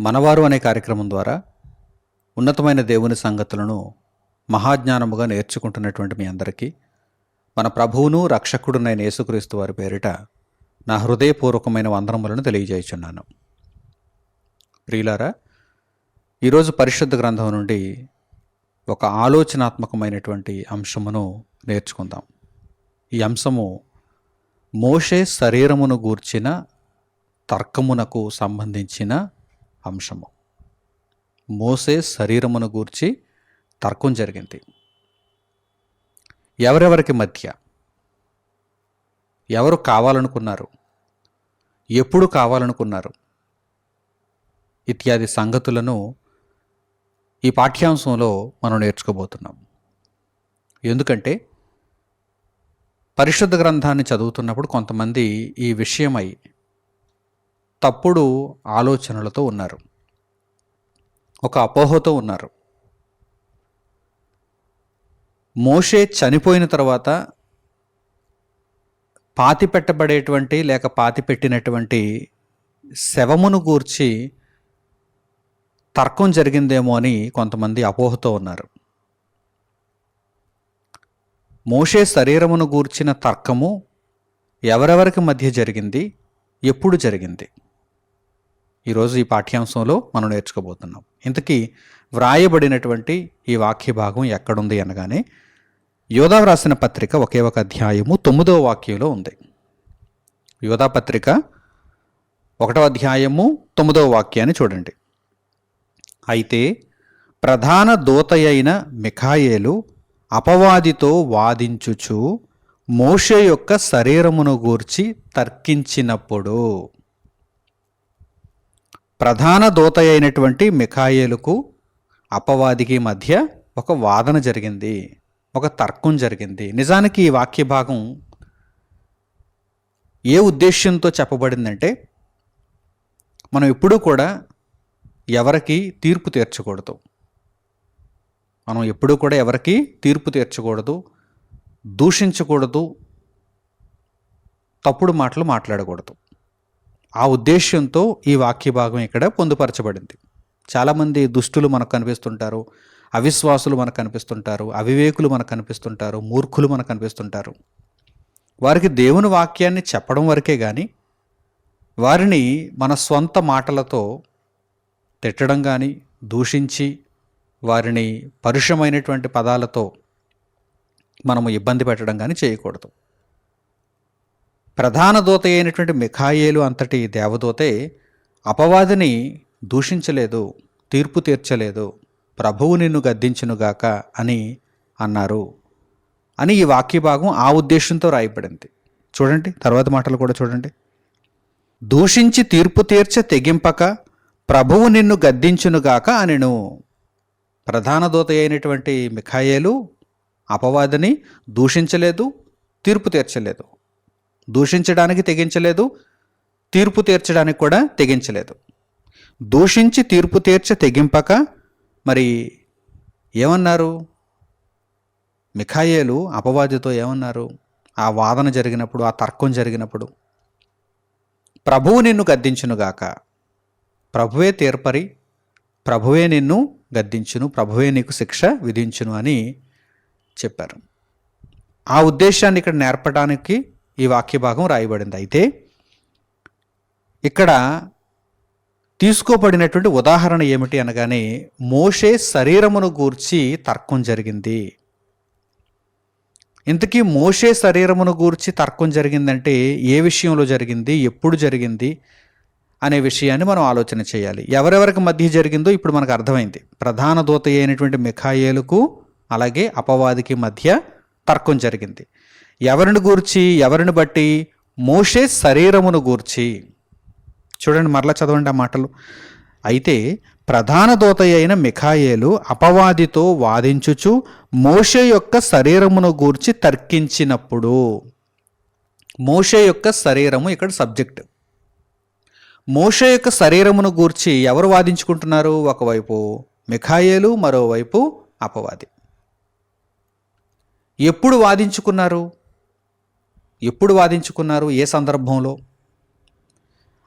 మనవారు అనే కార్యక్రమం ద్వారా ఉన్నతమైన దేవుని సంగతులను మహాజ్ఞానముగా నేర్చుకుంటున్నటువంటి మీ అందరికీ మన ప్రభువును రక్షకుడునైన యేసుక్రీస్తు వారి పేరిట నా హృదయపూర్వకమైన వందనములను తెలియజేయుచున్నాను. ప్రియులారా ఈరోజు పరిశుద్ధ గ్రంథం నుండి ఒక ఆలోచనాత్మకమైనటువంటి అంశమును నేర్చుకుందాం. ఈ అంశము మోషే శరీరమును గూర్చిన తర్కమునకు సంబంధించిన అంశము. మోసే శరీరమును గూర్చి తర్కం జరిగింది. ఎవరెవరికి మధ్య? ఎవరు కావాలనుకున్నారు? ఎప్పుడు కావాలనుకున్నారు? ఇత్యాది సంగతులను ఈ పాఠ్యాంశంలో మనం నేర్చుకోబోతున్నాం. ఎందుకంటే పరిశుద్ధ గ్రంథాన్ని చదువుతున్నప్పుడు కొంతమంది ఈ విషయమై తప్పుడు ఆలోచనలతో ఉన్నారు. ఒక అపోహతో ఉన్నారు. మోషే చనిపోయిన తర్వాత పాతి పెట్టబడేటువంటి లేక పాతి పెట్టినటువంటి శవమును గూర్చి తర్కం జరిగిందేమో అని కొంతమంది అపోహతో ఉన్నారు. మోషే శరీరమును గూర్చిన తర్కము ఎవరెవరికి మధ్య జరిగింది? ఎప్పుడు జరిగింది? ఈరోజు ఈ పాఠ్యాంశంలో మనం నేర్చుకోబోతున్నాం. ఇంతకీ వ్రాయబడినటువంటి ఈ వాక్య భాగం ఎక్కడుంది అనగానే యోధా వ్రాసిన పత్రిక ఒకే ఒక అధ్యాయము తొమ్మిదవ వాక్యంలో ఉంది. యోధా పత్రిక ఒకటవ అధ్యాయము తొమ్మిదవ వాక్యాన్ని చూడండి. అయితే ప్రధాన దూతయైన మిఖాయేలు అపవాదితో వాదించుచు మోషే యొక్క శరీరమును గూర్చి తర్కించినప్పుడు. ప్రధాన దూత అయినటువంటి మిఖాయేలుకు అపవాదికి మధ్య ఒక వాదన జరిగింది ఒక తర్కం జరిగింది. నిజానికి ఈ వాక్య భాగం ఏ ఉద్దేశ్యంతో చెప్పబడిందంటే మనం ఎప్పుడూ కూడా ఎవరికి తీర్పు తీర్చకూడదు. మనం ఎప్పుడూ కూడా ఎవరికి తీర్పు తీర్చకూడదు దూషించకూడదు తప్పుడు మాటలు మాట్లాడకూడదు. ఆ ఉద్దేశ్యంతో ఈ వాక్య భాగం ఇక్కడ పొందుపరచబడింది. చాలామంది దుష్టులు మనకు కనిపిస్తుంటారు అవిశ్వాసులు మనకు కనిపిస్తుంటారు అవివేకులు మనకు కనిపిస్తుంటారు మూర్ఖులు మనకు కనిపిస్తుంటారు. వారికి దేవుని వాక్యాన్ని చెప్పడం వరకే కానీ వారిని మన స్వంత మాటలతో తిట్టడం కానీ దూషించి వారిని పరుషమైనటువంటి పదాలతో మనము ఇబ్బంది పెట్టడం కానీ చేయకూడదు. ప్రధాన దూత అయినటువంటి మిఖాయేలు అంతటి దేవదూతే అపవాదిని దూషించలేదు తీర్పు తీర్చలేదు ప్రభువు నిన్ను గద్దించునుగాక అని అన్నారు అని ఈ వాక్య భాగం ఆ ఉద్దేశంతో రాయబడింది. చూడండి తర్వాత మాటలు కూడా చూడండి. దూషించి తీర్పు తీర్చ తెగింపక ప్రభువు నిన్ను గద్దించునుగాక అనెను. ప్రధాన దూత అయినటువంటి మిఖాయేలు అపవాదిని దూషించలేదు తీర్పు తీర్చలేదు. దూషించడానికి తెగించలేదు తీర్పు తీర్చడానికి కూడా తెగించలేదు. దూషించి తీర్పు తీర్చ తెగింపక మరి ఏమన్నారు? మిఖాయేలు అపవాదితో ఏమన్నారు? ఆ వాదన జరిగినప్పుడు ఆ తర్కం జరిగినప్పుడు ప్రభువు నిన్ను గద్దించునుగాక. ప్రభువే తీర్పరి ప్రభువే నిన్ను గద్దించును ప్రభువే నీకు శిక్ష విధించును అని చెప్పారు. ఆ ఉద్దేశాన్ని ఇక్కడ నేర్పడానికి ఈ వాక్య భాగం రాయబడింది. అయితే ఇక్కడ తీసుకోబడినటువంటి ఉదాహరణ ఏమిటి అనగానే మోషే శరీరమును గూర్చి తర్కం జరిగింది. ఇంతకీ మోషే శరీరమును గూర్చి తర్కం జరిగిందంటే ఏ విషయంలో జరిగింది? ఎప్పుడు జరిగింది? అనే విషయాన్ని మనం ఆలోచన చేయాలి. ఎవరెవరికి మధ్య జరిగిందో ఇప్పుడు మనకు అర్థమైంది. ప్రధాన దూత అయినటువంటి మిఖాయేలుకు అలాగే అపవాదికి మధ్య తర్కం జరిగింది. ఎవరిని గూర్చి ఎవరిని బట్టి? మోషే శరీరమును గూర్చి. చూడండి మరలా చదవండి ఆ మాటలు. అయితే ప్రధాన దూత అయిన మిఖాయేలు అపవాదితో వాదించుచు మోషే యొక్క శరీరమును గూర్చి తర్కించినప్పుడు మోషే యొక్క శరీరము ఇక్కడ సబ్జెక్ట్. మోషే యొక్క శరీరమును గూర్చి ఎవరు వాదించుకుంటున్నారు? ఒకవైపు మిఖాయేలు మరోవైపు అపవాది. ఎప్పుడు వాదించుకున్నారు? ఎప్పుడు వాదించుకున్నారు? ఏ సందర్భంలో?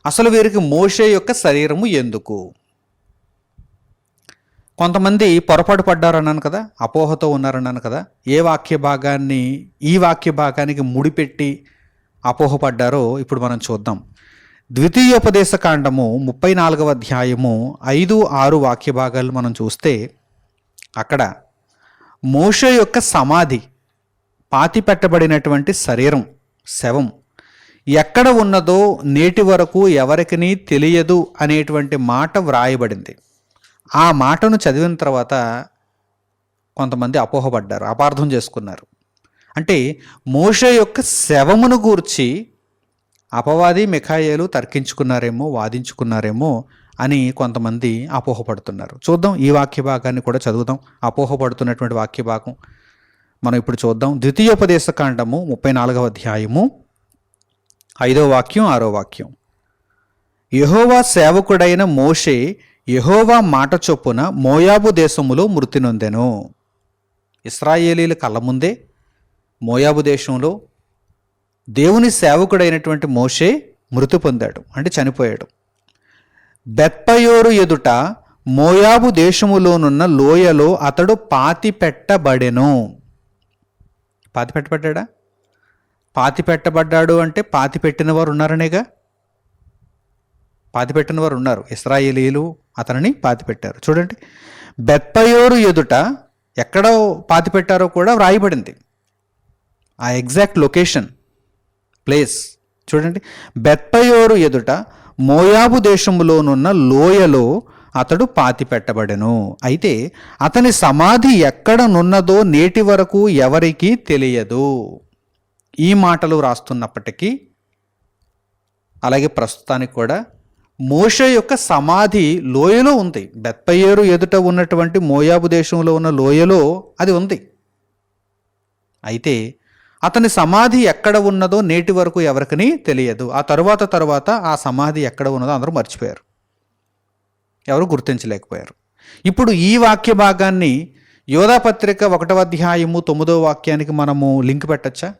అసలు వీరికి మోషే యొక్క శరీరము ఎందుకు? కొంతమంది పొరపాటు పడ్డారన్నాను కదా అపోహతో ఉన్నారన్నాను కదా ఏ వాక్య భాగాన్ని ఈ వాక్య భాగానికి ముడిపెట్టి అపోహపడ్డారో ఇప్పుడు మనం చూద్దాం. ద్వితీయోపదేశ కాండము ముప్పై నాలుగవ అధ్యాయము ఐదు ఆరు వాక్య భాగాలు మనం చూస్తే అక్కడ మోష యొక్క సమాధి పాతి పెట్టబడినటువంటి శరీరం శవం ఎక్కడ ఉన్నదో నేటి వరకు ఎవరికి తెలియదు అనేటువంటి మాట వ్రాయబడింది. ఆ మాటను చదివిన తర్వాత కొంతమంది అపోహపడ్డారు అపార్థం చేసుకున్నారు. అంటే మోష యొక్క శవమును గూర్చి అపవాది మిఖాయేలు తర్కించుకున్నారేమో వాదించుకున్నారేమో అని కొంతమంది అపోహపడుతున్నారు. చూద్దాం ఈ వాక్య భాగాన్ని కూడా చదువుదాం. అపోహపడుతున్నటువంటి వాక్య భాగం మనం ఇప్పుడు చూద్దాం. ద్వితీయోపదేశ కాండము ముప్పై నాలుగవ అధ్యాయము ఐదో వాక్యం ఆరో వాక్యం. యహోవా సేవకుడైన మోషే యహోవా మాట చొప్పున మోయాబు దేశములో మృతి నొందెను. ఇస్రాయేలీల కళ్ళ ముందే మోయాబు దేశంలో దేవుని సేవకుడైనటువంటి మోషే మృతి పొందాడు అంటే చనిపోయాడు. బెత్పయోరు ఎదుట మోయాబు దేశములోనున్న లోయలో అతడు పాతి పెట్టబడెను. పాతి పెట్టబడ్డా పాతి పెట్టబడ్డాడు అంటే పాతి పెట్టిన వారు ఉన్నారనేగా? పాతి పెట్టిన వారు ఉన్నారు. ఇస్రాయేలీలు అతనిని పాతి పెట్టారు. చూడండి బెత్పయోరు ఎదుట ఎక్కడ పాతి పెట్టారో కూడా వ్రాయబడింది. ఆ ఎగ్జాక్ట్ లొకేషన్ ప్లేస్. చూడండి. బెత్పయోరు ఎదుట మోయాబు దేశములోనున్న లోయలో అతడు పాతి పెట్టబడెను అయితే అతని సమాధి ఎక్కడ నున్నదో నేటి వరకు ఎవరికీ తెలియదు. ఈ మాటలు రాస్తున్నప్పటికీ అలాగే ప్రస్తుతానికి కూడా మోషే యొక్క సమాధి లోయలో ఉంది. బెత్పయ్యేరు ఎదుట ఉన్నటువంటి మోయాబు దేశంలో ఉన్న లోయలో అది ఉంది. అయితే అతని సమాధి ఎక్కడ ఉన్నదో నేటి వరకు ఎవరికని తెలియదు. ఆ తరువాత తరువాత ఆ సమాధి ఎక్కడ ఉన్నదో అందరూ మర్చిపోయారు. ఎవరు గుర్తించలేకపోయారు. ఇప్పుడు ఈ వాక్య భాగాన్ని యోధాపత్రిక ఒకటవ అధ్యాయము తొమ్మిదో వాక్యానికి మనము లింక్ పెట్టచ్చా?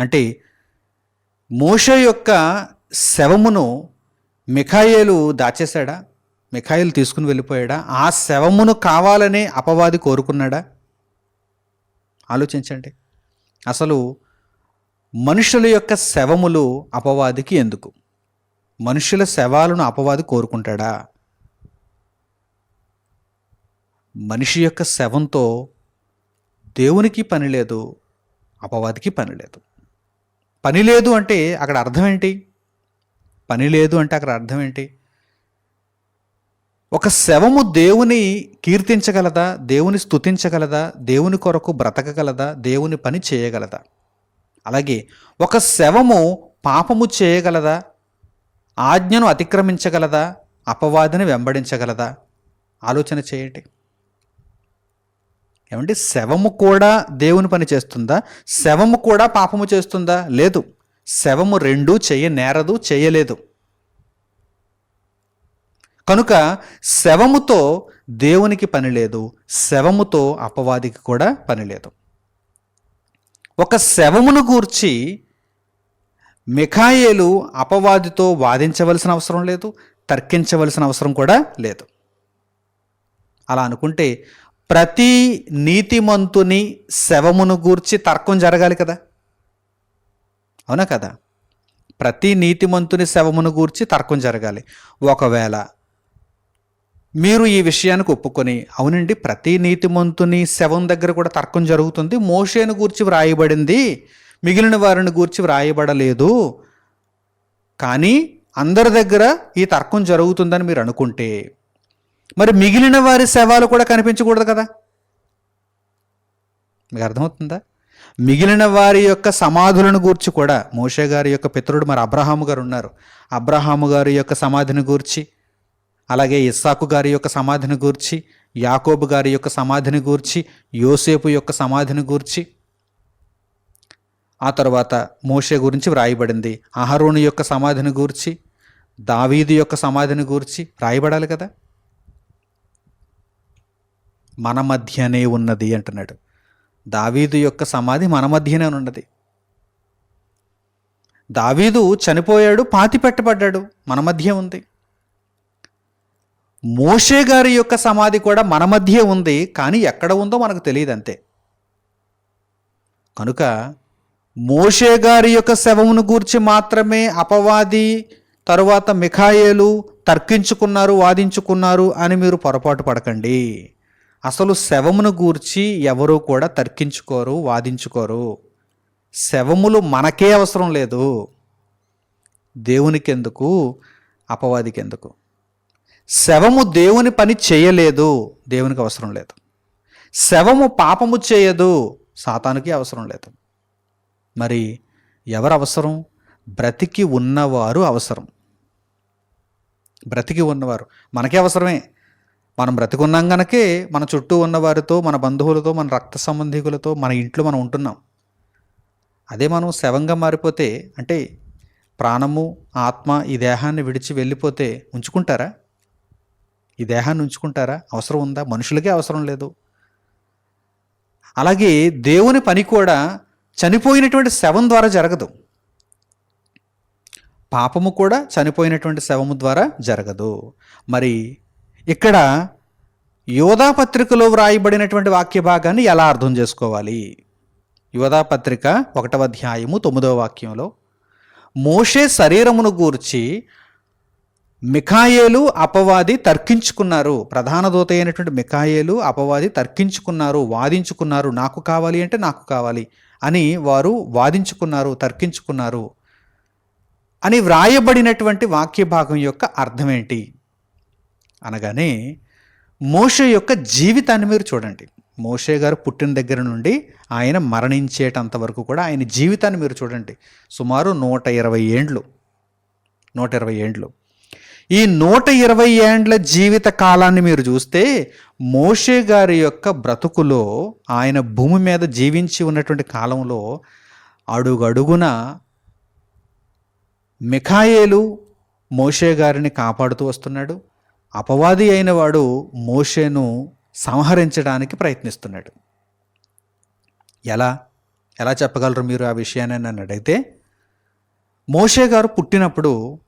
అంటే మోష యొక్క శవమును మిఖాయేలు దాచేశాడా? మిఖాయిలు తీసుకుని వెళ్ళిపోయాడా? ఆ శవమును కావాలనే అపవాది కోరుకున్నాడా? ఆలోచించండి. అసలు మనుషుల యొక్క శవములు అపవాదికి ఎందుకు? మనుషుల శవాలను అపవాది కోరుకుంటాడా? మనిషి యొక్క శవంతో దేవునికి పని లేదు అపవాదికి పని లేదు. పని లేదు అంటే అక్కడ అర్థం ఏంటి? పని లేదు అంటే అక్కడ అర్థం ఏంటి? ఒక శవము దేవుని కీర్తించగలదా? దేవుని స్తుతించగలదా? దేవుని కొరకు బ్రతకగలదా? దేవుని పని చేయగలదా? అలాగే ఒక శవము పాపము చేయగలదా? ఆజ్ఞను అతిక్రమించగలదా? అపవాదిని వెంబడించగలదా? ఆలోచన చేయండి. ఏమంటే శవము కూడా దేవుని పని చేస్తుందా? శవము కూడా పాపము చేస్తుందా? లేదు. శవము రెండూ చేయ నేరదు చేయలేదు. కనుక శవముతో దేవునికి పని లేదు శవముతో అపవాదికి కూడా పని లేదు. ఒక శవమును గూర్చి మిఖాయేలు అపవాదితో వాదించవలసిన అవసరం లేదు తర్కించవలసిన అవసరం కూడా లేదు. అలా అనుకుంటే ప్రతి నీతిమంతుని శవమును గూర్చి తర్కం జరగాలి కదా? అవునా కదా? ప్రతి నీతిమంతుని శవమును గూర్చి తర్కం జరగాలి. ఒకవేళ మీరు ఈ విషయానికి ఒప్పుకొని అవునండి ప్రతి నీతిమంతుని శవం దగ్గర కూడా తర్కం జరుగుతుంది. మోషేను గూర్చి వ్రాయబడింది మిగిలిన వారిని గూర్చి వ్రాయబడలేదు. కానీ అందరి దగ్గర ఈ తర్కం జరుగుతుందని మీరు అనుకుంటే మరి మిగిలిన వారి శవాలు కూడా కనిపించకూడదు కదా? మీకు అర్థమవుతుందా? మిగిలిన వారి యొక్క సమాధులను గూర్చి కూడా మోషే గారి యొక్క పితరుడు మరి అబ్రహాము గారు ఉన్నారు. అబ్రహాము గారి యొక్క సమాధిని గూర్చి అలాగే ఇస్సాకు గారి యొక్క సమాధిని గూర్చి యాకోబు గారి యొక్క సమాధిని గూర్చి యోసేపు యొక్క సమాధిని గూర్చి. ఆ తర్వాత మోషే గురించి వ్రాయబడింది. అహరోను యొక్క సమాధిని గూర్చి దావీదు యొక్క సమాధిని గూర్చి రాయబడాలి కదా? మన మధ్యనే ఉన్నది అంటున్నాడు. దావీదు యొక్క సమాధి మన మధ్యనే ఉన్నది. దావీదు చనిపోయాడు పాతి పెట్టబడ్డాడు మన మధ్య ఉంది. మోషే గారి యొక్క సమాధి కూడా మన మధ్య ఉంది కానీ ఎక్కడ ఉందో మనకు తెలియదు అంతే. కనుక మోషే గారి యొక్క శవమును గూర్చి మాత్రమే అపవాది తరువాత మిఖాయేలు తర్కించుకున్నారు వాదించుకున్నారు అని మీరు పొరపాటు పడకండి. అసలు శవమును గూర్చి ఎవరూ కూడా తర్కించుకోరు వాదించుకోరు. శవములు మనకే అవసరం లేదు. దేవునికెందుకు? అపవాదికెందుకు? ఎందుకు శవము దేవుని పని చేయలేదు దేవునికి అవసరం లేదు. శవము పాపము చేయదు సాతానికి అవసరం లేదు. మరి ఎవరు అవసరం? బ్రతికి ఉన్నవారు అవసరం. బ్రతికి ఉన్నవారు. మనకే అవసరమే. మనం బ్రతికున్నాం గనకే మన చుట్టూ ఉన్నవారితో మన బంధువులతో మన రక్త సంబంధికులతో మన ఇంట్లో మనం ఉంటున్నాం. అదే మనం శవంగా మారిపోతే అంటే ప్రాణము ఆత్మ ఈ దేహాన్ని విడిచి వెళ్ళిపోతే ఉంచుకుంటారా? ఈ దేహాన్ని ఉంచుకుంటారా? అవసరం ఉందా? మనుషులకే అవసరం లేదు. అలాగే దేవుని పని కూడా చనిపోయినటువంటి శవం ద్వారా జరగదు. పాపము కూడా చనిపోయినటువంటి శవము ద్వారా జరగదు. మరి ఇక్కడ యోధా పత్రికలో వ్రాయబడినటువంటి వాక్య భాగాన్ని ఎలా అర్థం చేసుకోవాలి? యోధాపత్రిక ఒకటవ అధ్యాయము తొమ్మిదవ వాక్యంలో మోషే శరీరమును గూర్చి మిఖాయేలు అపవాది తర్కించుకున్నారు. ప్రధాన దూత అయినటువంటి మిఖాయేలు అపవాది తర్కించుకున్నారు వాదించుకున్నారు. నాకు కావాలి అంటే నాకు కావాలి అని వారు వాదించుకున్నారు తర్కించుకున్నారు అని వ్రాయబడినటువంటి వాక్య భాగం యొక్క అర్థం ఏంటి? అనగానే మోషే యొక్క జీవితాన్ని మీరు చూడండి. మోషే గారు పుట్టిన దగ్గర నుండి ఆయన మరణించేటంత వరకు కూడా ఆయన జీవితాన్ని మీరు చూడండి. సుమారు నూట ఇరవై ఏండ్లు. నూట ఇరవై ఏండ్లు. ఈ నూట ఇరవై ఏండ్ల జీవిత కాలాన్ని మీరు చూస్తే మోషే గారి యొక్క బ్రతుకులో ఆయన భూమి మీద జీవించి ఉన్నటువంటి కాలంలో అడుగడుగున మిఖాయేలు మోషే గారిని కాపాడుతూ వస్తున్నాడు. అపవాది అయిన వాడు మోషేను సంహరించడానికి ప్రయత్నిస్తున్నాడు. ఎలా? ఎలా చెప్పగలరు మీరు ఆ విషయాన్ని నన్ను అడిగితే? మోషే గారు పుట్టినప్పుడు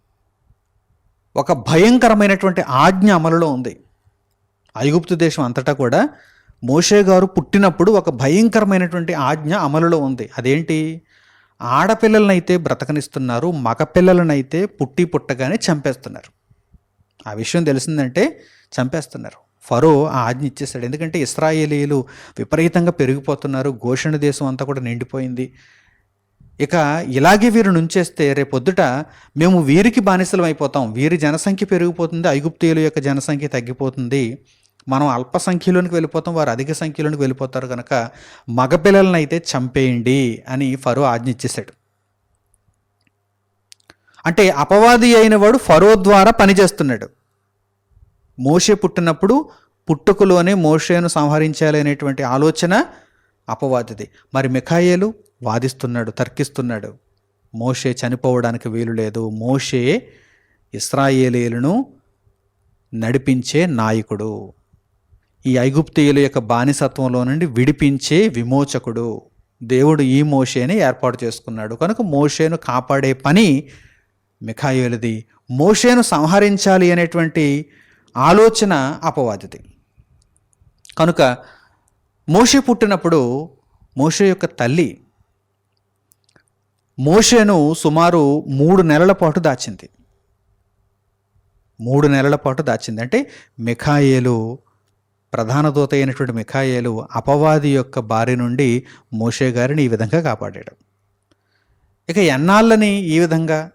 ఒక భయంకరమైనటువంటి ఆజ్ఞ అమలులో ఉంది. ఐగుప్తు దేశం అంతటా కూడా మోషే గారు పుట్టినప్పుడు ఒక భయంకరమైనటువంటి ఆజ్ఞ అమలులో ఉంది. అదేంటి? ఆడపిల్లలనైతే బ్రతకనిస్తున్నారు మగపిల్లలనైతే పుట్టి పుట్టగానే చంపేస్తున్నారు. ఆ విషయం తెలిసిందంటే చంపేస్తున్నారు. ఫరో ఆ ఆజ్ఞ ఇచ్చేస్తాడు ఎందుకంటే ఇస్రాయేలీలు విపరీతంగా పెరిగిపోతున్నారు గోషణ దేశం అంతా కూడా నిండిపోయింది. ఇక ఇలాగే వీరు నుంచేస్తే రేపొద్దుట మేము వీరికి బానిసలం అయిపోతాం వీరి జనసంఖ్య పెరిగిపోతుంది ఐగుప్తీయుల యొక్క జనసంఖ్య తగ్గిపోతుంది. మనం అల్ప సంఖ్యలోనికి వెళ్ళిపోతాం వారు అధిక సంఖ్యలోనికి వెళ్ళిపోతారు కనుక మగపిల్లలను అయితే చంపేయండి అని ఫరో ఆజ్ఞ ఇచ్చేశాడు అంటే అపవాది అయిన వాడు ఫరో ద్వారా పనిచేస్తున్నాడు మోషే పుట్టినప్పుడు పుట్టుకలోనే మోషేను సంహరించాలి అనేటువంటి ఆలోచన అపవాదిది. మరి మిఖాయేలు వాదిస్తున్నాడు తర్కిస్తున్నాడు. మోషే చనిపోవడానికి వీలు లేదు. మోషే ఇస్రాయేలీలను నడిపించే నాయకుడు. ఈ ఐగుప్తీయుల యొక్క బానిసత్వంలో నుండి విడిపించే విమోచకుడు. దేవుడు ఈ మోషేని ఏర్పాటు చేసుకున్నాడు. కనుక మోషేను కాపాడే పని మిఖాయేలుది. మోషేను సంహరించాలి అనేటువంటి ఆలోచన అపవాదిది. కనుక మోషే పుట్టినప్పుడు మోషే యొక్క తల్లి మోషేను సుమారు మూడు నెలల పాటు దాచింది. మూడు నెలల పాటు దాచింది. అంటే మిఖాయేలు ప్రధాన దూత అయినటువంటి మిఖాయేలు అపవాది యొక్క బారి నుండి మోషే గారిని ఈ విధంగా కాపాడాడు. ఇక ఎన్నాళ్ళని ఈ విధంగా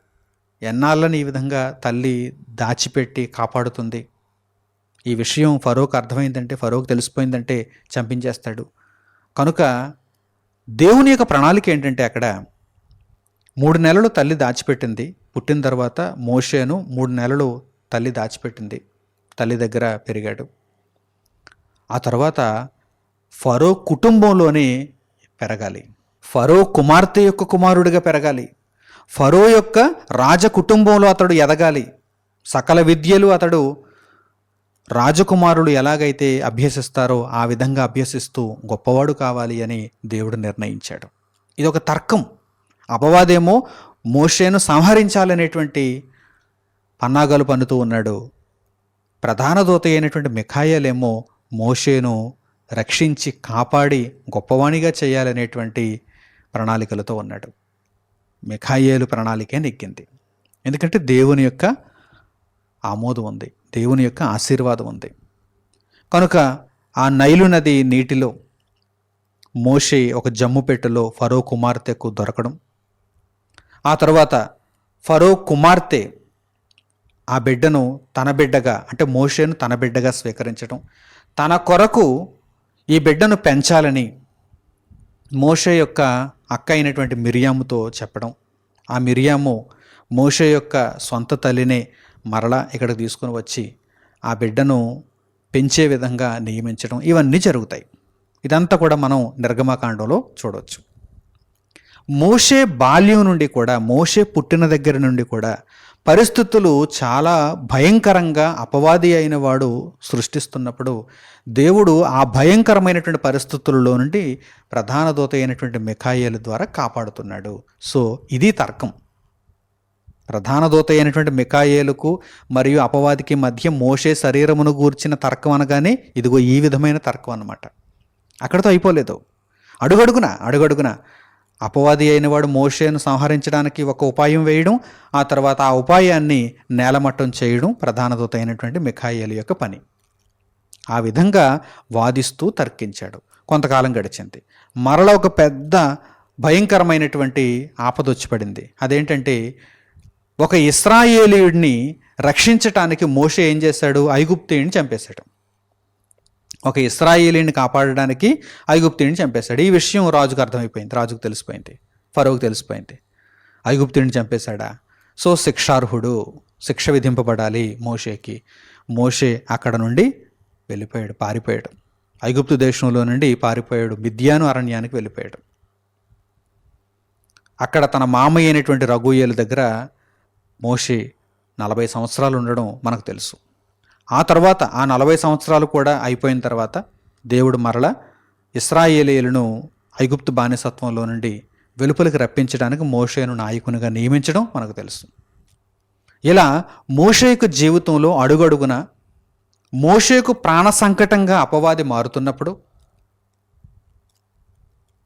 ఎన్నాళ్ళని ఈ విధంగా తల్లి దాచిపెట్టి కాపాడుతుంది? ఈ విషయం ఫరోక్ అర్థమైందంటే ఫరోక్ తెలిసిపోయిందంటే చంపించేస్తాడు. కనుక దేవుని యొక్క ప్రణాళిక ఏంటంటే అక్కడ మూడు నెలలు తల్లి దాచిపెట్టింది. పుట్టిన తర్వాత మోషేను మూడు నెలలు తల్లి దాచిపెట్టింది. తల్లి దగ్గర పెరిగాడు. ఆ తర్వాత ఫరో కుటుంబంలోనే పెరగాలి. ఫరో కుమార్తె యొక్క కుమారుడిగా పెరగాలి. ఫరో యొక్క రాజ కుటుంబంలో అతడు ఎదగాలి. సకల విద్యలు అతడు రాజకుమారులు ఎలాగైతే అభ్యసిస్తారో ఆ విధంగా అభ్యసిస్తూ గొప్పవాడు కావాలి అని దేవుడు నిర్ణయించాడు. ఇది ఒక తర్కం. అపవాదేమో మోషేను సంహరించాలనేటువంటి పన్నాగాలు పన్నుతూ ఉన్నాడు. ప్రధాన దూత అయినటువంటి మిఖాయలేమో మోషేను రక్షించి కాపాడి గొప్పవాణిగా చేయాలనేటువంటి ప్రణాళికలతో ఉన్నాడు. మిఖాయేలు ప్రణాళికే నెగ్గింది. ఎందుకంటే దేవుని యొక్క ఆమోదం ఉంది. దేవుని యొక్క ఆశీర్వాదం ఉంది. కనుక ఆ నైలు నది నీటిలో మోషే ఒక జమ్ము పెట్టెలో ఫరో కుమార్తెకు దొరకడం ఆ తర్వాత ఫరో కుమార్తె ఆ బిడ్డను తన బిడ్డగా అంటే మోషేను తన బిడ్డగా స్వీకరించడం తన కొరకు ఈ బిడ్డను పెంచాలని మోషే యొక్క అక్క అయినటువంటి మిరియాముతో చెప్పడం ఆ మిరియాము మోషే యొక్క సొంత తల్లినే మరలా ఇక్కడికి తీసుకుని వచ్చి ఆ బిడ్డను పెంచే విధంగా నియమించడం ఇవన్నీ జరుగుతాయి. ఇదంతా కూడా మనం నిర్గమకాండంలో చూడవచ్చు మోషే బాల్యం నుండి కూడా మోషే పుట్టిన దగ్గర నుండి కూడా పరిస్థితులు చాలా భయంకరంగా అపవాది అయిన వాడు సృష్టిస్తున్నప్పుడు దేవుడు ఆ భయంకరమైనటువంటి పరిస్థితుల్లో నుండి ప్రధాన దూత అయినటువంటి మిఖాయేలు ద్వారా కాపాడుతున్నాడు. సో ఇది తర్కం. ప్రధాన దూత అయినటువంటి మికాయేలుకు మరియు అపవాదికి మధ్య మోషే శరీరమును గూర్చిన తర్కం అనగానే ఇదిగో ఈ విధమైన తర్కం అన్నమాట. అక్కడితో అయిపోలేదు. అడుగడుగున? అడుగడుగున? అపవాది అయినవాడు మోషేను సంహరించడానికి ఒక ఉపాయం వేయడం ఆ తర్వాత ఆ ఉపాయాన్ని నేలమట్టం చేయడం ప్రధాన దూత అయినటువంటి మిఖాయిలు యొక్క పని. ఆ విధంగా వాదిస్తూ తర్కించాడు. కొంతకాలం గడిచింది. మరల ఒక పెద్ద భయంకరమైనటువంటి ఆపద పడింది అదేంటంటే ఒక ఇస్రాయేలీయుడిని రక్షించటానికి మోషే ఏం చేశాడు? ఐగుప్తీయుడిని చంపేశాడు. ఒక ఇస్రాయేలీని కాపాడడానికి ఐగుప్తుడిని చంపేశాడు. ఈ విషయం రాజుకు అర్థమైపోయింది. రాజుకు తెలిసిపోయింది. ఫరోకు తెలిసిపోయింది. ఐగుప్తుడిని చంపేశాడా? సో శిక్షార్హుడు శిక్ష విధింపబడాలి మోషేకి. మోషే అక్కడ నుండి వెళ్ళిపోయాడు పారిపోయాడు. ఐగుప్తు దేశంలో నుండి పారిపోయాడు మిద్యాను అరణ్యానికి వెళ్ళిపోయాడు. అక్కడ తన మామయ్య అయినటువంటి రఘుయేలు దగ్గర మోషే నలభై సంవత్సరాలు ఉండడం మనకు తెలుసు. ఆ తర్వాత ఆ నలభై సంవత్సరాలు కూడా అయిపోయిన తర్వాత దేవుడు మరల ఇస్రాయేలీలను ఐగుప్తు బానిసత్వంలో నుండి వెలుపలికి రప్పించడానికి మోషేను నాయకునిగా నియమించడం మనకు తెలుసు. ఇలా మోషేకు జీవితంలో అడుగడుగున మోషేకు ప్రాణ సంకటంగా అపవాది మారుతున్నప్పుడు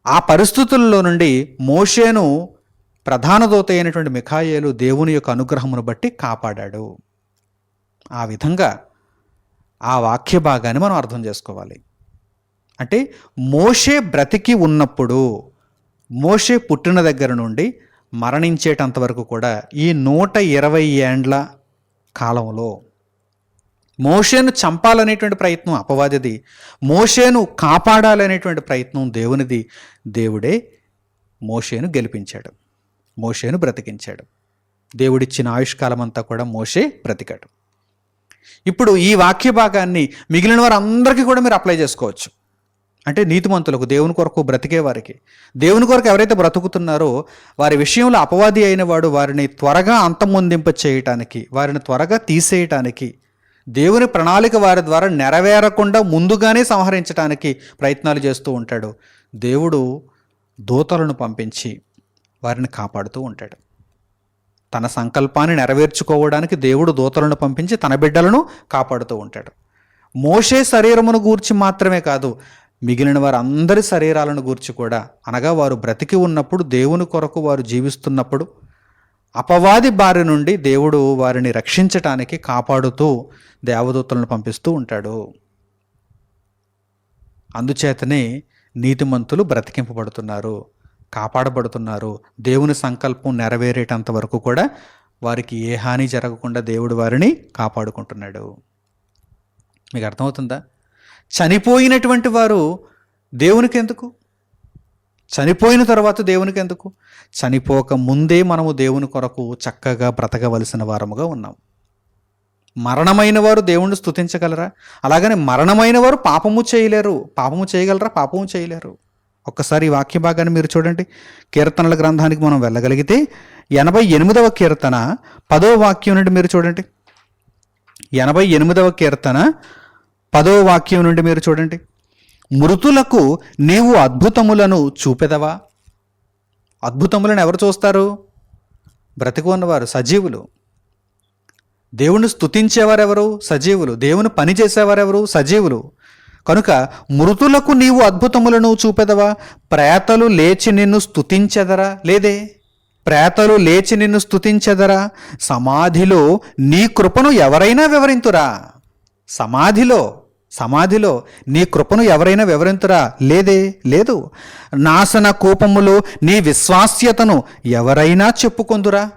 ఆ పరిస్థితుల్లో నుండి మోషేను ప్రధాన దోత అయినటువంటి మిఖాయేలు దేవుని యొక్క అనుగ్రహమును బట్టి కాపాడాడు. ఆ విధంగా ఆ వాక్య భాగాన్ని మనం అర్థం చేసుకోవాలి. అంటే మోషే బ్రతికి ఉన్నప్పుడు మోషే పుట్టిన దగ్గర నుండి మరణించేటంత వరకు కూడా ఈ నూట ఇరవై ఏండ్ల కాలంలో మోషేను చంపాలనేటువంటి ప్రయత్నం అపవాదిది. మోషేను కాపాడాలనేటువంటి ప్రయత్నం దేవునిది. దేవుడే మోషేను గెలిపించాడు. మోషేను బ్రతికించాడు. దేవుడిచ్చిన ఆయుష్కాలం అంతా కూడా మోషే బ్రతికాడు. ఇప్పుడు ఈ వాక్య భాగాన్ని మిగిలిన వారందరికీ కూడా మీరు అప్లై చేసుకోవచ్చు. అంటే నీతిమంతులకు దేవుని కొరకు బ్రతికే వారికి. దేవుని కొరకు ఎవరైతే బ్రతుకుతున్నారో వారి విషయంలో అపవాది అయిన వాడు వారిని త్వరగా అంతమొందింప చేయటానికి వారిని త్వరగా తీసేయటానికి దేవుని ప్రణాళిక వారి ద్వారా నెరవేరకుండా ముందుగానే సంహరించడానికి ప్రయత్నాలు చేస్తూ ఉంటాడు. దేవుడు దూతలను పంపించి వారిని కాపాడుతూ ఉంటాడు. తన సంకల్పాన్ని నెరవేర్చుకోవడానికి దేవుడు దూతలను పంపించి తన బిడ్డలను కాపాడుతూ ఉంటాడు. మోషే శరీరమును గూర్చి మాత్రమే కాదు మిగిలిన వారందరి శరీరాలను గూర్చి కూడా అనగా వారు బ్రతికి ఉన్నప్పుడు దేవుని కొరకు వారు జీవిస్తున్నప్పుడు అపవాది బారి నుండి దేవుడు వారిని రక్షించటానికి కాపాడుతూ దేవదూతలను పంపిస్తూ ఉంటాడు. అందుచేతనే నీతిమంతులు బ్రతికింపబడుతున్నారు. కాపాడబడుతున్నారు. దేవుని సంకల్పం నెరవేరేటంత వరకు కూడా వారికి ఏ హాని జరగకుండా దేవుడు వారిని కాపాడుకుంటున్నాడు. మీకు అర్థమవుతుందా? చనిపోయినటువంటి వారు దేవునికి ఎందుకు చనిపోయిన తర్వాత దేవునికి ఎందుకు చనిపోక ముందే మనము దేవుని కొరకు చక్కగా బ్రతకవలసిన వారముగా ఉన్నాం. మరణమైన వారు దేవుణ్ణి స్తుతించగలరా? అలాగనే మరణమైన వారు పాపము చేయలేరు. పాపము చేయగలరా? పాపము చేయలేరు. ఒక్కసారి ఈ వాక్య భాగాన్ని మీరు చూడండి. కీర్తనల గ్రంథానికి మనం వెళ్ళగలిగితే ఎనభై ఎనిమిదవ కీర్తన పదవ వాక్యం నుండి మీరు చూడండి. ఎనభై ఎనిమిదవ కీర్తన పదవ వాక్యం నుండి మీరు చూడండి. మృతులకు నీవు అద్భుతములను చూపెదవా? అద్భుతములను ఎవరు చూస్తారు? బ్రతికు ఉన్నవారు సజీవులు. దేవుని స్తుతించేవారెవరు? సజీవులు. దేవుని పని చేసేవారెవరు? సజీవులు. కనుక మృతులకు నీవు అద్భుతములను చూపెదవా? ప్రేతలు లేచి నిన్ను స్తుతించెదరా? లేదే? ప్రేతలు లేచి నిన్ను స్తుతించెదరా? సమాధిలో నీ కృపను ఎవరైనా వివరింతురా? సమాధిలో సమాధిలో నీ కృపను ఎవరైనా వివరింతురా? లేదే? లేదు. నాశన కోపములో నీ విశ్వాస్యతను ఎవరైనా చెప్పుకొందురా?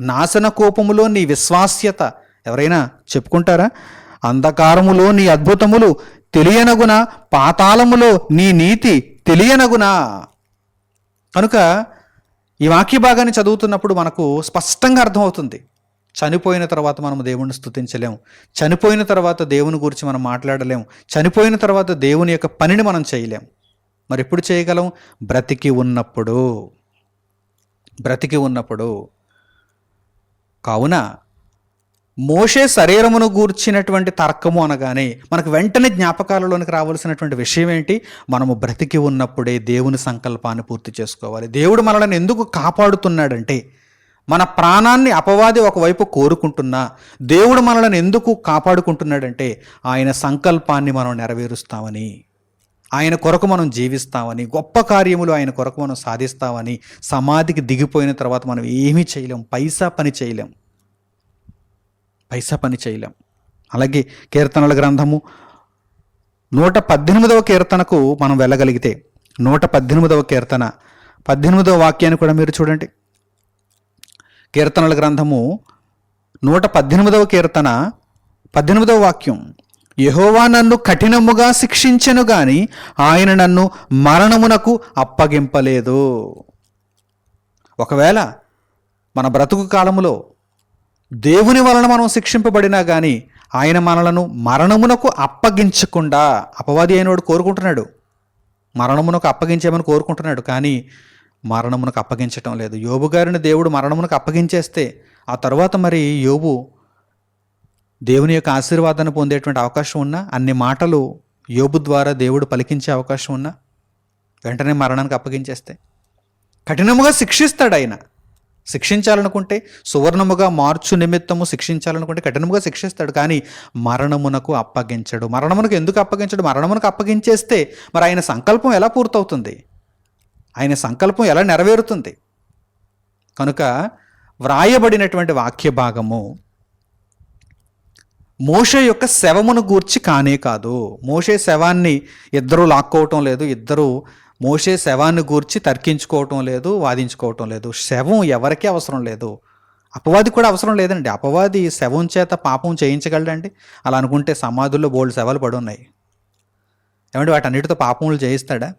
నాశన కోపములో నీ విశ్వాస్యత ఎవరైనా చెప్పుకుంటారా? అంధకారములో నీ అద్భుతములు తెలియనగున పాతాళములో నీ నీతి తెలియనగునా. కనుక ఈ వాక్య భాగాన్ని చదువుతున్నప్పుడు మనకు స్పష్టంగా అర్థమవుతుంది. చనిపోయిన తర్వాత మనం దేవుణ్ణి స్థుతించలేము చనిపోయిన తర్వాత దేవుని గురించి మనం మాట్లాడలేము. చనిపోయిన తర్వాత దేవుని యొక్క పనిని మనం చేయలేం మరి ఎప్పుడు చేయగలం? బ్రతికి ఉన్నప్పుడు. బ్రతికి ఉన్నప్పుడు. కావున మోషే శరీరమును గూర్చినటువంటి తర్కము అనగానే మనకు వెంటనే జ్ఞాపకాలలోనికి రావాల్సినటువంటి విషయం ఏంటి? మనము బ్రతికి ఉన్నప్పుడే దేవుని సంకల్పాన్ని పూర్తి చేసుకోవాలి. దేవుడు మనల్ని ఎందుకు కాపాడుతున్నాడంటే మన ప్రాణాన్ని అపవాది ఒకవైపు కోరుకుంటున్నా దేవుడు మనల్ని ఎందుకు కాపాడుకుంటున్నాడంటే ఆయన సంకల్పాన్ని మనం నెరవేరుస్తామని ఆయన కొరకు మనం జీవిస్తామని గొప్ప కార్యములు ఆయన కొరకు మనం సాధిస్తామని సమాధికి దిగిపోయిన తర్వాత మనం ఏమీ చేయలేం పైసా పని చేయలేం. పైసా పని చేయలేం. అలాగే కీర్తనల గ్రంథము నూట పద్దెనిమిదవ కీర్తనకు మనం వెళ్ళగలిగితే నూట పద్దెనిమిదవ కీర్తన. పద్దెనిమిదవ వాక్యాన్ని కూడా మీరు చూడండి. కీర్తనల గ్రంథము నూట పద్దెనిమిదవ కీర్తన పద్దెనిమిదవ వాక్యం. యహోవా నన్ను కఠినముగా శిక్షించెను గాని ఆయన నన్ను మరణమునకు అప్పగింపలేదు. ఒకవేళ మన బ్రతుకు కాలములో దేవుని వలన మనం శిక్షింపబడినా కానీ ఆయన మనలను మరణమునకు అప్పగించకుండా అపవాది అయినవాడు కోరుకుంటున్నాడు. మరణమునకు అప్పగించేమని కోరుకుంటున్నాడు కానీ మరణమునకు అప్పగించటం లేదు. యోబు గారిని దేవుడు మరణమునకు అప్పగించేస్తే ఆ తర్వాత మరి యోబు దేవుని యొక్క ఆశీర్వాదాన్ని పొందేటువంటి అవకాశం ఉన్నా అన్ని మాటలు యోబు ద్వారా దేవుడు పలికించే అవకాశం ఉన్నా వెంటనే మరణానికి అప్పగించేస్తే. కఠినముగా శిక్షిస్తాడు ఆయన. శిక్షించాలనుకుంటే సువర్ణముగా మార్చు నిమిత్తము శిక్షించాలనుకుంటే కఠినముగా శిక్షిస్తాడు. కానీ మరణమునకు అప్పగించడు. మరణమునకు ఎందుకు అప్పగించడు? మరణమునకు అప్పగించేస్తే మరి ఆయన సంకల్పం ఎలా పూర్తవుతుంది? ఆయన సంకల్పం ఎలా నెరవేరుతుంది? కనుక వ్రాయబడినటువంటి వాక్య భాగము మోషే యొక్క శవమును గూర్చి కానే కాదు. మోషే శవాన్ని ఇద్దరు లాక్కోవటం లేదు. ఇద్దరు మోషే శవాన్ని గూర్చి తర్కించుకోవటం లేదు వాదించుకోవటం లేదు. శవం ఎవరికీ అవసరం లేదు. అపవాది కూడా అవసరం లేదండి. అపవాది శవం చేత పాపం చేయించగలడండి. అలా అనుకుంటే సమాధుల్లో బోల్డ్ శవాలు పడి ఉన్నాయి. ఏమంటే వాటన్నిటితో పాపములు చేయిస్తాడా?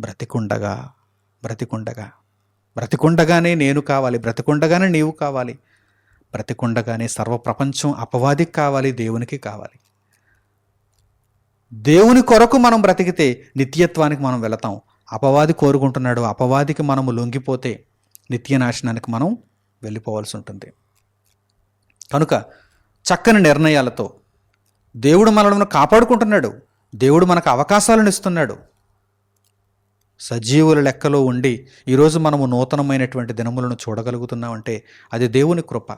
బ్రతికుండగా బ్రతికుండగా. బ్రతికుండగానే నేను కావాలి బ్రతికుండగానే నీవు కావాలి. బ్రతికుండగానే సర్వప్రపంచం అపవాదికి కావాలి దేవునికి కావాలి. దేవుని కొరకు మనం బ్రతికితే నిత్యత్వానికి మనం వెళతాం. అపవాది కోరుకుంటున్నాడు. అపవాదికి మనము లొంగిపోతే నిత్య నాశనానికి మనం వెళ్ళిపోవాల్సి ఉంటుంది. కనుక చక్కని నిర్ణయాలతో దేవుడు మనల్ని కాపాడుకుంటున్నాడు. దేవుడు మనకు అవకాశాలను ఇస్తున్నాడు. సజీవుల లెక్కలో ఉండి ఈరోజు మనము నూతనమైనటువంటి దినములను చూడగలుగుతున్నామంటే అది దేవుని కృప.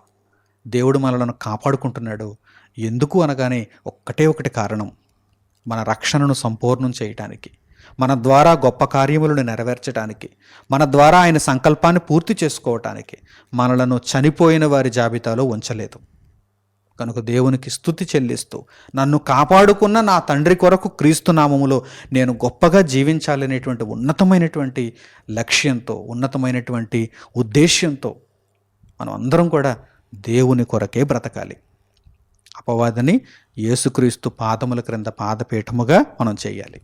దేవుడు మనలను కాపాడుకుంటున్నాడు. ఎందుకు అనగానే ఒక్కటే ఒకటి కారణం. మన రక్షణను సంపూర్ణం చేయటానికి మన ద్వారా గొప్ప కార్యములను నెరవేర్చడానికి మన ద్వారా ఆయన సంకల్పాన్ని పూర్తి చేసుకోవటానికి మనలను చనిపోయిన వారి జాబితాలో ఉంచలేదు. కనుక దేవునికి స్థుతి చెల్లిస్తూ నన్ను కాపాడుకున్న నా తండ్రి కొరకు క్రీస్తు నామములో నేను గొప్పగా జీవించాలనేటువంటి ఉన్నతమైనటువంటి లక్ష్యంతో ఉన్నతమైనటువంటి ఉద్దేశ్యంతో మనం అందరం కూడా దేవుని కొరకే బ్రతకాలి. అపవాదిని యేసుక్రీస్తు పాదముల క్రింద పాదపీఠముగా మనం చేయాలి.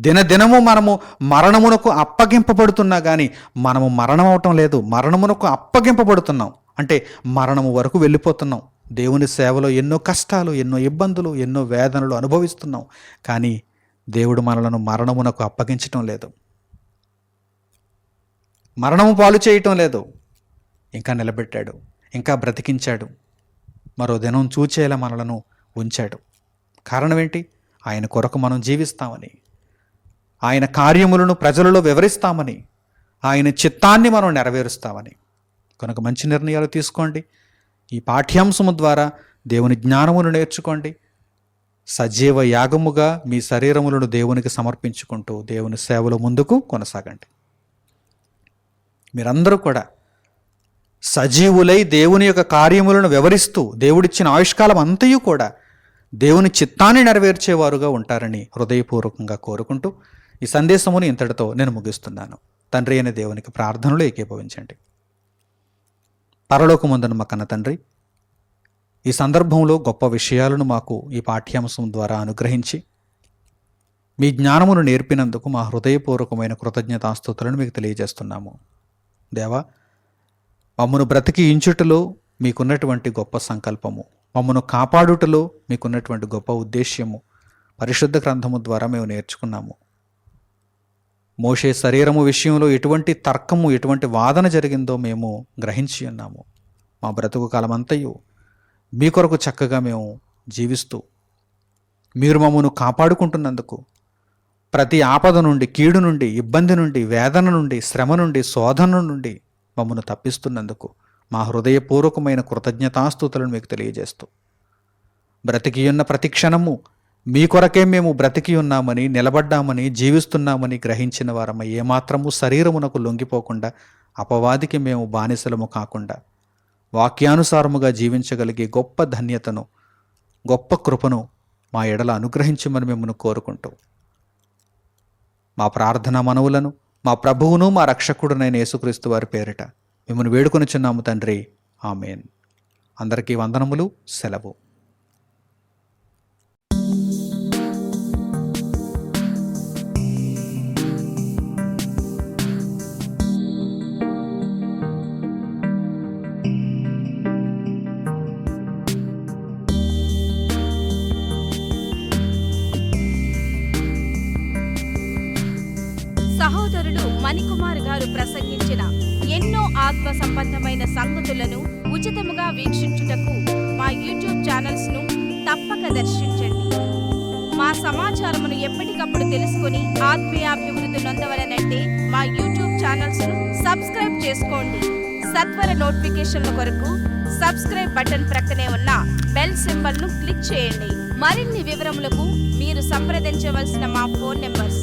దినదినము మనము మరణమునకు అప్పగింపబడుతున్నా కానీ మనము మరణం అవటం లేదు. మరణమునకు అప్పగింపబడుతున్నాం. అంటే మరణము వరకు వెళ్ళిపోతున్నాం. దేవుని సేవలో ఎన్నో కష్టాలు ఎన్నో ఇబ్బందులు ఎన్నో వేదనలు అనుభవిస్తున్నాం. కానీ దేవుడు మనలను మరణమునకు అప్పగించటం లేదు. మరణము పాలు చేయటం లేదు. ఇంకా నిలబెట్టాడు. ఇంకా బ్రతికించాడు. మరో దినం చూచేలా మనలను ఉంచాడు. కారణం ఏంటి ఆయన కొరకు మనం జీవిస్తామని. ఆయన కార్యములను ప్రజలలో వివరిస్తామని. ఆయన చిత్తాన్ని మనం నెరవేరుస్తామని. కనుక మంచి నిర్ణయాలు తీసుకోండి. ఈ పాఠ్యాంశము ద్వారా దేవుని జ్ఞానమును నేర్చుకోండి. సజీవ యాగముగా మీ శరీరములను దేవునికి సమర్పించుకుంటూ దేవుని సేవలో ముందుకు కొనసాగండి. మీరందరూ కూడా సజీవులై దేవుని యొక్క కార్యములను వివరిస్తూ దేవుడిచ్చిన ఆయుష్కాలం అంతయు కూడా దేవుని చిత్తాన్ని నెరవేర్చేవారుగా ఉంటారని హృదయపూర్వకంగా కోరుకుంటూ ఈ సందేశమును ఇంతటితో నేను ముగిస్తున్నాను. తండ్రి అనే దేవునికి ప్రార్థనలు ఏకీభవించండి. పరలోకముందను మా కన్న తండ్రి ఈ సందర్భంలో గొప్ప విషయాలను మాకు ఈ పాఠ్యాంశం ద్వారా అనుగ్రహించి మీ జ్ఞానమును నేర్పినందుకు మా హృదయపూర్వకమైన కృతజ్ఞతాస్తుతులను మీకు తెలియజేస్తున్నాము. దేవా మమ్మను బ్రతికి ఇంచుటలో మీకున్నటువంటి గొప్ప సంకల్పము. మమ్మను కాపాడుటలో మీకున్నటువంటి గొప్ప ఉద్దేశ్యము. పరిశుద్ధ గ్రంథము ద్వారా మేము నేర్చుకున్నాము. మోషే శరీరము విషయంలో ఎటువంటి తర్కము ఎటువంటి వాదన జరిగిందో మేము గ్రహించి ఉన్నాము. మా బ్రతుకు కాలమంతయు మీ కొరకు చక్కగా మేము జీవిస్తూ మీరు మమ్మను కాపాడుకుంటున్నందుకు ప్రతి ఆపద నుండి కీడు నుండి ఇబ్బంది నుండి వేదన నుండి శ్రమ నుండి శోధన నుండి మమ్మను తప్పిస్తున్నందుకు మా హృదయపూర్వకమైన కృతజ్ఞతాస్థుతులను మీకు తెలియజేస్తూ. బ్రతికియున్న ప్రతి క్షణము మీ కొరకే మేము బ్రతికి ఉన్నామని నిలబడ్డామని జీవిస్తున్నామని గ్రహించిన వారమై ఏమాత్రము శరీరమునకు లొంగిపోకుండా అపవాదికి మేము బానిసలము కాకుండా వాక్యానుసారముగా జీవించగలిగే గొప్ప ధన్యతను గొప్ప కృపను మా ఎడల అనుగ్రహించమని మిమ్మల్ని కోరుకుంటూ. మా ప్రార్థన మనవులను మా ప్రభువును మా రక్షకుడునైన యేసుక్రీస్తు వారి పేరిట మిమ్మల్ని వేడుకొని చిన్నాము తండ్రి. ఆమెన్. అందరికీ వందనములు సెలవు. వారు ప్రసంగించిన ఎన్నో ఆత్మ సంబంధమైన సంగతులను ఉచితముగా వీక్షించుటకు మా యూట్యూబ్ ఛానల్స్ను తప్పక దర్శించండి. మా సమాచారమును ఎప్పటికప్పుడు తెలుసుకుని ఆత్మీయాభివృద్ధి నొందవలనంటే మా యూట్యూబ్ ఛానల్స్ను సబ్స్క్రైబ్ చేసుకోండి. సత్వర నోటిఫికేషన్ల కొరకు సబ్స్క్రైబ్ బటన్ ప్రక్కనే ఉన్న బెల్ సింబల్ను క్లిక్ చేయండి. మరిన్ని వివరములకు మీరు సంప్రదించవలసిన మా phone numbers